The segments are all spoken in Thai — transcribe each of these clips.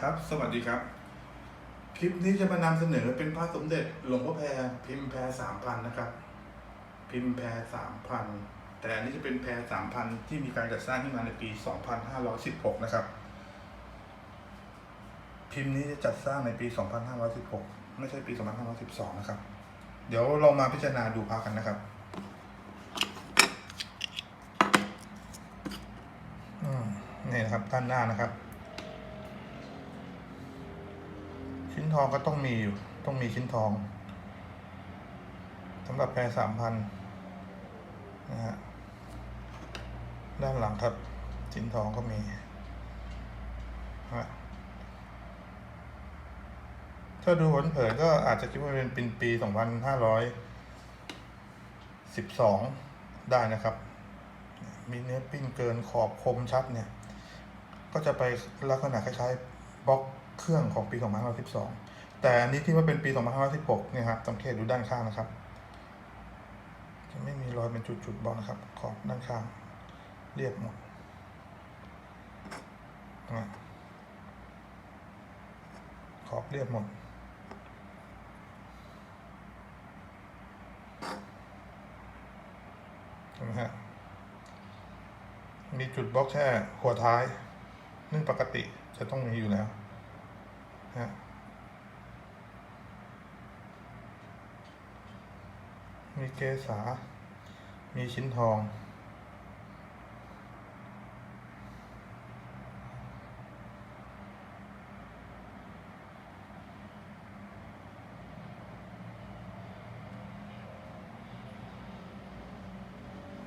ครับ สวัสดีครับ คลิปนี้จะมานำเสนอเป็นพระสมเด็จหลวงพ่อแพรพิมพ์แพรสามพันนะครับ พิมพ์แพรสามพันแต่อันนี้จะเป็นแพรสามพันที่มีการจัดสร้างขึ้นมาในปีสองพันห้าร้อยสิบหกนะครับ พิมพ์นี้จะจัดสร้างในปีสองพันห้าร้อยสิบหกไม่ใช่ปีสองพันห้าร้อยสิบสองนะครับ เดี๋ยวเรามาพิจารณาดูพระกันนะครับนี่นะครับด้านหน้านะครับ ชิ้นทองก็ต้องมีอยู่ ต้องมีชิ้นทองสำหรับแพรสามพันนะฮะด้านหลังครับ ชิ้นทองก็มีฮะถ้าดูผลเผินๆก็อาจจะคิดว่าเป็นปีปีสองพันห้าร้อยสิบสองได้นะครับ มีเนื้อปิ้นเกินขอบคมชัดเนี่ย ก็จะไปลักษณะคล้ายๆบล็อก เครื่องของปี 2512 แต่อันนี้ที่ว่าเป็นปี 2516เนี่ยครับสังเกตดูด้านข้างนะครับ จะไม่มีรอยเป็นจุดๆบล็อกนะครับขอบด้านข้างเรียบหมดขอบเรียบหมดเห็นไหมฮะมีจุดบล็อกแค่หัวท้าย นึ่งปกติจะต้องมีอยู่แล้ว ฮะมีเกษา มีชิ้นทอง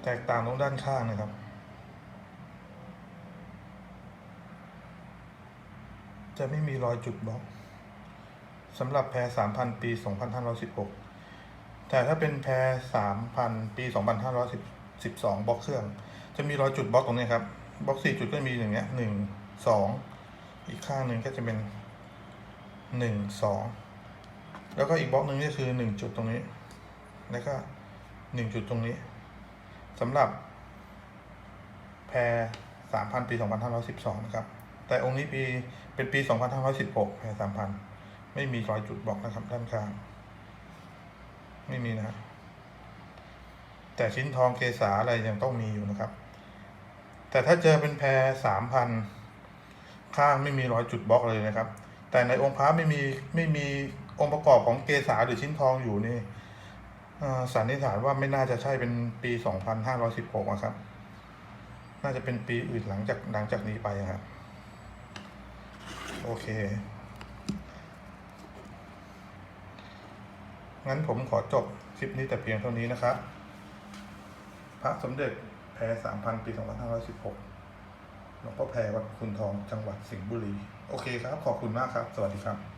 แตกต่างตรงด้านข้างนะครับ จะไม่มีรอยจุดบล็อกสำหรับแพรสามพันปีสองพันห้าร้อยสิบหกแต่ถ้าเป็นแพรสามพันปีสองพันห้าร้อยสิบล็อกเครื่อง จะมีรอยจุดบล็อกตรงนี้ครับ บล็อกสี่จุดก็มีอย่างเงี้ยหนึ่งสองอีกข้างหนึ่งก็จะเป็นหนึ่งสองแล้วก็อีกบล็อกหนึ่งก็คือหนึ่งจุดตรงนี้ แล้วก็หนึ่งจุดตรงนี้สำหรับแพรสามพันปีสองพันห้าร้อยสิบสองนะครับ แต่องค์นี้ปีเป็นปีสองพันห้าร้อยสิบหกแพรสามพันไม่มีรอยจุดบล็อกนะครับด้านข้าง ไม่มีนะฮะแต่ชิ้นทองเกษาอะไรยังต้องมีอยู่นะครับ แต่ถ้าเจอเป็นแพรสามพันข้างไม่มีรอยจุดบล็อกเลยนะครับ แต่ในองค์พระไม่มีไม่มีองค์ประกอบของเกษาหรือชิ้นทองอยู่นี่สันนิษฐานว่าไม่น่าจะใช่เป็นปีสองพันห้าร้อยสิบหกนะครับ น่าจะเป็นปีอื่นหลังจากหลังจากนี้ไปครับ โอเค งั้นผมขอจบคลิปนี้แต่เพียงเท่านี้นะครับ พระสมเด็จแพรสามพันปีสองพันห้าร้อยสิบหกหลวงพ่อแพรวัดคุณทองจังหวัดสิงห์บุรี โอเคครับ ขอบคุณมากครับ สวัสดีครับ